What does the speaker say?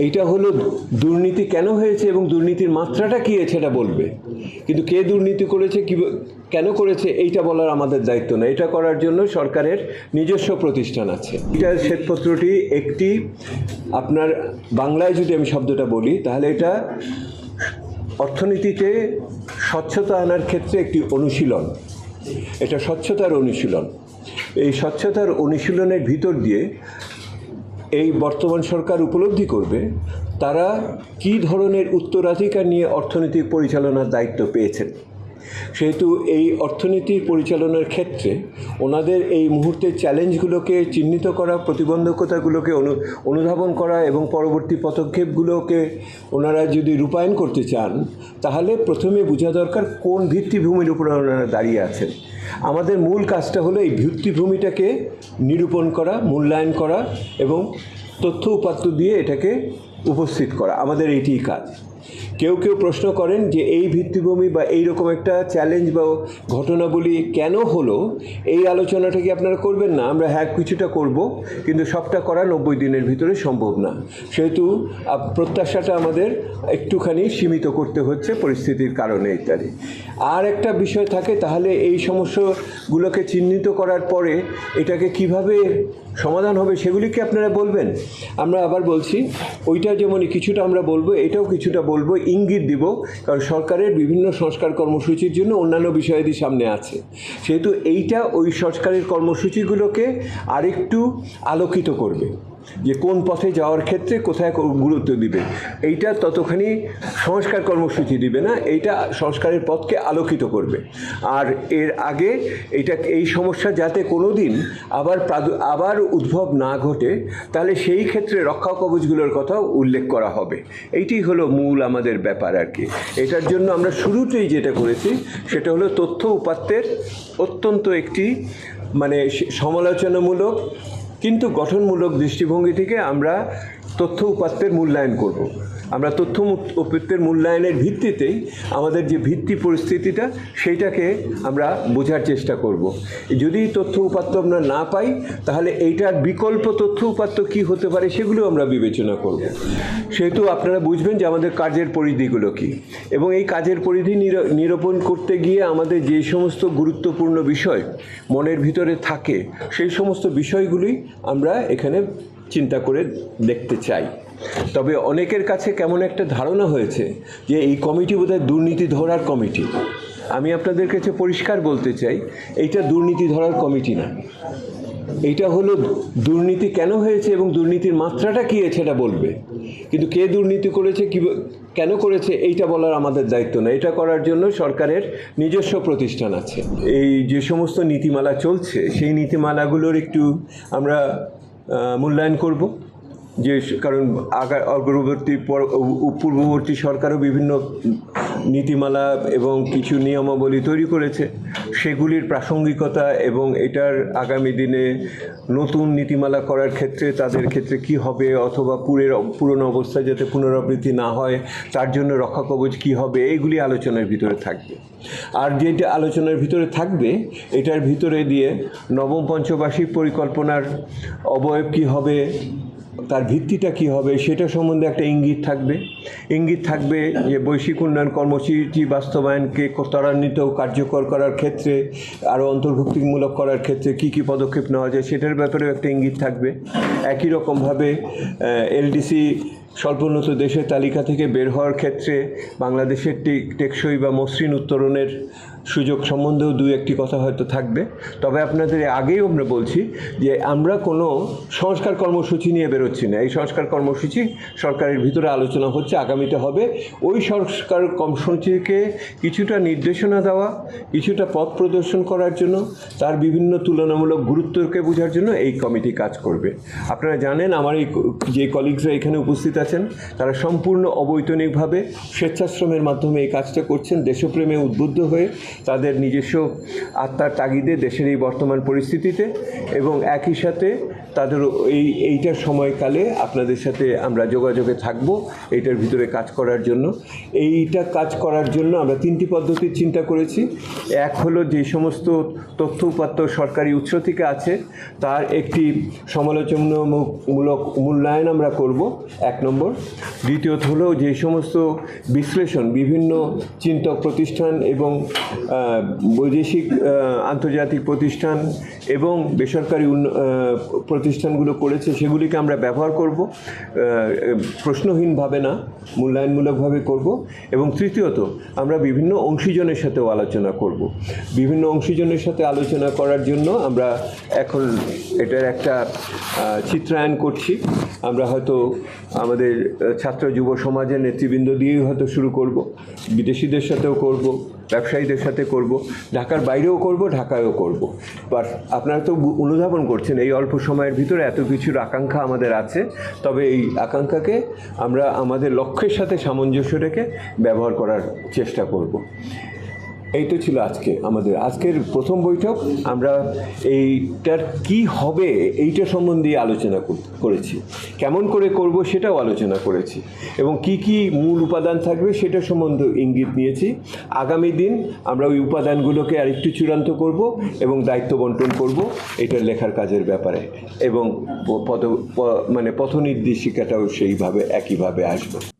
এইটা হলো দুর্নীতি কেন হয়েছে এবং দুর্নীতির মাত্রাটা কী সেটা বলবে। কিন্তু কে দুর্নীতি করেছে, কি কেন করেছে, এইটা বলার আমাদের দায়িত্ব না। এটা করার জন্য সরকারের নিজস্ব প্রতিষ্ঠান আছে। এটা শ্বেতপত্রটি একটি, আপনার বাংলায় যদি আমি শব্দটা বলি, তাহলে এটা অর্থনীতিতে স্বচ্ছতা আনার ক্ষেত্রে একটি অনুশীলন। এটা স্বচ্ছতার অনুশীলন। এই স্বচ্ছতার অনুশীলনের ভিতর দিয়ে এই বর্তমান সরকার উপলব্ধি করবে, তারা কী ধরনের উত্তরাধিকার নিয়ে অর্থনৈতিক পরিচালনার দায়িত্ব পেয়েছেন? সেহেতু এই অর্থনীতির পরিচালনার ক্ষেত্রে ওনাদের এই মুহূর্তের চ্যালেঞ্জগুলোকে চিহ্নিত করা, প্রতিবন্ধকতাগুলোকে অনু, অনুধাবন করা এবং পরবর্তী পদক্ষেপগুলোকে ওনারা যদি রূপায়ণ করতে চান, তাহলে প্রথমে বোঝা দরকার কোন ভিত্তিভূমির উপরে ওনারা দাঁড়িয়ে আছেন। আমাদের মূল কাজটা হলো এই ভিত্তিভূমিটাকে নিরূপণ করা, মূল্যায়ন করা এবং তথ্য উপাত্ত দিয়ে এটাকে উপস্থিত করা। আমাদের এটিই কাজ। কেউ কেউ প্রশ্ন করেন যে এই ভিত্তিভূমি বা এই রকম একটা চ্যালেঞ্জ বা ঘটনাবলী কেন হলো? এই আলোচনাটা কি আপনারা করবেন না? আমরা হ্যাঁ কিছুটা করব, কিন্তু সবটা করা নব্বই দিনের ভিতরে সম্ভব না। সেহেতু প্রত্যাশাটা আমাদের একটুখানি সীমিত করতে হচ্ছে পরিস্থিতির কারণে ইত্যাদি আর একটা বিষয় থাকে, তাহলে এই সমস্যাগুলোকে চিহ্নিত করার পরে এটাকে কীভাবে সমাধান হবে সেগুলি কি আপনারা বলবেন? আমরা আবার বলছি, ওইটা যেমনই কিছুটা আমরা বলব, এটাও কিছুটা বলব, ইঙ্গিত দিব, কারণ সরকারের বিভিন্ন সংস্কার কর্মসূচির জন্য অন্যান্য বিষয়াদি সামনে আছে। সেহেতু এইটা ওই সংস্কারের কর্মসূচিগুলোকে আরেকটু আলোকিত করবে। যে কোন পথে যাওয়ার ক্ষেত্রে কোথায় গুরুত্ব দিবে। এইটা ততখানি সংস্কার কর্মসূচি দিবে না, এইটা সংস্কারের পথকে আলোকিত করবে। আর এর আগে এটা এই সমস্যা যাতে কোনো দিন আবার আবার উদ্ভব না ঘটে, তাহলে সেই ক্ষেত্রে রক্ষা কবচগুলোর কথাও উল্লেখ করা হবে। এইটি হলো মূল আমাদের ব্যাপার আর কি। এটার জন্য আমরা শুরুতেই যেটা করেছি, সেটা হলো তথ্য উপাত্তের অত্যন্ত একটি মানে সমালোচনামূলক কিন্তু গঠনমূলক দৃষ্টিভঙ্গি থেকে আমরা তথ্য উপাত্তের মূল্যায়ন করব। আমরা তথ্য উপাত্তের মূল্যায়নের ভিত্তিতেই আমাদের যে ভিত্তি পরিস্থিতিটা, সেইটাকে আমরা বোঝার চেষ্টা করব। যদি তথ্য উপাত্ত আমরা না পাই, তাহলে এইটার বিকল্প তথ্য উপাত্ত কী হতে পারে সেগুলো আমরা বিবেচনা করব। সেহেতু আপনারা বুঝবেন যে আমাদের কাজের পরিধিগুলো কী এবং এই কাজের পরিধি নিরূপণ করতে গিয়ে আমাদের যে সমস্ত গুরুত্বপূর্ণ বিষয় মনের ভিতরে থাকে, সেই সমস্ত বিষয়গুলি আমরা এখানে চিন্তা করে দেখতে চাই তবে অনেকের কাছে কেমন একটা ধারণা হয়েছে যে এই কমিটি বোধহয় দুর্নীতি ধরার কমিটি। আমি আপনাদের কাছে পরিষ্কার বলতে চাই, এইটা দুর্নীতি ধরার কমিটি না। এইটা হলো দুর্নীতি কেন হয়েছে এবং দুর্নীতির মাত্রাটা কী সেটা বলবে। কিন্তু কে দুর্নীতি করেছে, কী কেন করেছে, এইটা বলার আমাদের দায়িত্ব না। এটা করার জন্য সরকারের নিজস্ব প্রতিষ্ঠান আছে। এই যে সমস্ত নীতিমালা চলছে, সেই নীতিমালাগুলোর একটু আমরা মূল্যায়ন করব। যে কারণ অগ্রবর্তী পর- পূর্ববর্তী সরকারও বিভিন্ন নীতিমালা এবং কিছু নিয়মাবলী তৈরি করেছে। সেগুলির প্রাসঙ্গিকতা এবং এটার আগামী দিনে নতুন নীতিমালা করার ক্ষেত্রে তাদের ক্ষেত্রে কি হবে অথবা পুরের পুরনো অবস্থায় যাতে পুনরাবৃত্তি না হয়, তার জন্য রক্ষা কবচ কী হবে এইগুলি আলোচনার ভিতরে থাকবে। আর যেটা আলোচনার ভিতরে থাকবে, এটার ভিতরে দিয়ে নবম পঞ্চবার্ষিক পরিকল্পনার অবয়ব কী হবে তার ভিত্তিটা কি হবে সেটা সম্বন্ধে একটা ইঙ্গিত থাকবে। ইঙ্গিত থাকবে যে বৈশ্বিক উন্নয়ন কর্মসূচি বাস্তবায়নকে ত্বরান্বিত কার্যকর করার ক্ষেত্রে, আরও অন্তর্ভুক্তিমূলক করার ক্ষেত্রে কি কি পদক্ষেপ নেওয়া যায় সেটার ব্যাপারেও একটা ইঙ্গিত থাকবে। একই রকমভাবে এলডিসি স্বল্পোন্নত দেশের তালিকা থেকে বের হওয়ার ক্ষেত্রে বাংলাদেশের টেক- টেকসই বা মসৃণ উত্তরণের সুযোগ সম্বন্ধেও দু একটি কথা হয়তো থাকবে। তবে আপনাদের আগেই আমরা বলছি যে আমরা কোনো সংস্কার কর্মসূচি নিয়ে বেরোচ্ছি না। এই সংস্কার কর্মসূচি সরকারের ভিতরে আলোচনা হচ্ছে, আগামীতে হবে। ওই সংস্কার কর্মসূচিকে কিছুটা নির্দেশনা দেওয়া, কিছুটা পথ প্রদর্শন করার জন্য, তার বিভিন্ন তুলনামূলক গুরুত্বকে বোঝার জন্য এই কমিটি কাজ করবে। আপনারা জানেন, আমার এই যে কলিগসরা এখানে উপস্থিত আছেন, তারা সম্পূর্ণ অবৈতনিকভাবে স্বেচ্ছাশ্রমের মাধ্যমে এই কাজটা করছেন, দেশপ্রেমে উদ্বুদ্ধ হয়ে তাদের নিজস্ব আত্মার তাগিদে দেশের এই বর্তমান পরিস্থিতিতে এবং একই সাথে তাদের এই এইটার সময়কালে আপনাদের সাথে আমরা যোগাযোগে থাকব, এইটার ভিতরে কাজ করার জন্য। এইটা কাজ করার জন্য আমরা তিনটি পদ্ধতির চিন্তা করেছি। এক হলো যে সমস্ত তথ্য উপাত্ত সরকারি উৎস থেকে আছে, তার একটি সমালোচনামূলক মূল্যায়ন আমরা করব, এক নম্বর দ্বিতীয়ত হলো যে সমস্ত বিশ্লেষণ, বিভিন্ন চিন্তক প্রতিষ্ঠান এবং বৈদেশিক আন্তর্জাতিক প্রতিষ্ঠান এবং বেসরকারি প্রতিষ্ঠানগুলো করেছে, সেগুলিকে আমরা ব্যবহার করব। প্রশ্নহীনভাবে না, মূল্যায়নমূলকভাবে করব। এবং তৃতীয়ত, আমরা বিভিন্ন অংশীজনের সাথেও আলোচনা করব। বিভিন্ন অংশীজনের সাথে আলোচনা করার জন্য আমরা এখন এটার একটা চিত্রায়ন করছি। আমরা হয়তো আমাদের আহ, ছাত্র যুব সমাজের নেতৃবৃন্দ দিয়েই হয়তো শুরু করব। বিদেশিদের সাথেও করব ব্যবসায়ীদের সাথে করব ঢাকার বাইরেও করব ঢাকায়ও করব। বাট আপনারা তো অনুধাবন করছেন এই অল্প সময়ের ভিতরে এত কিছুর আকাঙ্ক্ষা আমাদের আছে। তবে এই আকাঙ্ক্ষাকে আমরা আমাদের লক্ষ্যের সাথে সামঞ্জস্য রেখে ব্যবহার করার চেষ্টা করব। এই তো ছিল আজকে আমাদের আজকের প্রথম বৈঠক। আমরা এইটার কি হবে এইটা সম্বন্ধে আলোচনা করেছি। কেমন করে করব সেটাও আলোচনা করেছি। এবং কি কি মূল উপাদান থাকবে সেটা সম্বন্ধে ইঙ্গিত নিয়েছি। আগামী দিন আমরা ওই উপাদানগুলোকে আরেকটু চূড়ান্ত করব এবং দায়িত্ব বন্টন করব এটার লেখার কাজের ব্যাপারে। এবং পদ মানে পথ নির্দেশিকাটাও সেইভাবে, একইভাবে আসবে।